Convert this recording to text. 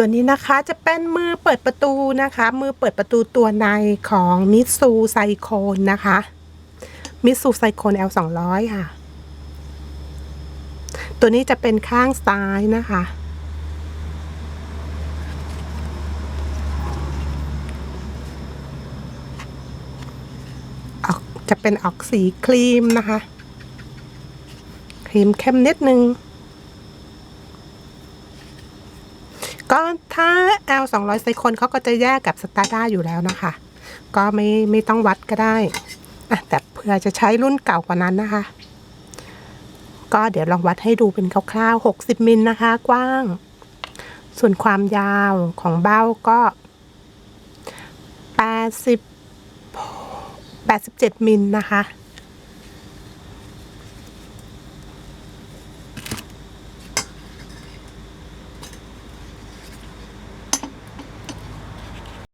ตัวนี้นะคะจะเป็นมือเปิดประตูนะคะ มือเปิดประตูตัวในของมิซูไซโคนนะคะมิซูไซโคน L 2 0 0ค่ะ ตัวนี้จะเป็นข้างซ้ายนะคะ จะเป็นออกสีครีมนะคะ ครีมเข้มนิดนึง ก็ถ้า L 2 0 0ไซคอนเขาก็จะแยกกับสตาร์ด้าอยู่แล้วนะคะ ก็ไม่ไม่ต้องวัดก็ได้อะแต่เผื่อจะใช้รุ่นเก่ากว่านั้นนะคะ ก็เดี๋ยวลองวัดให้ดูเป็นคร่าวๆ 60 มิลนะคะ กว้าง ส่วนความยาวของเบ้าก็ 80 87 มิลนะคะ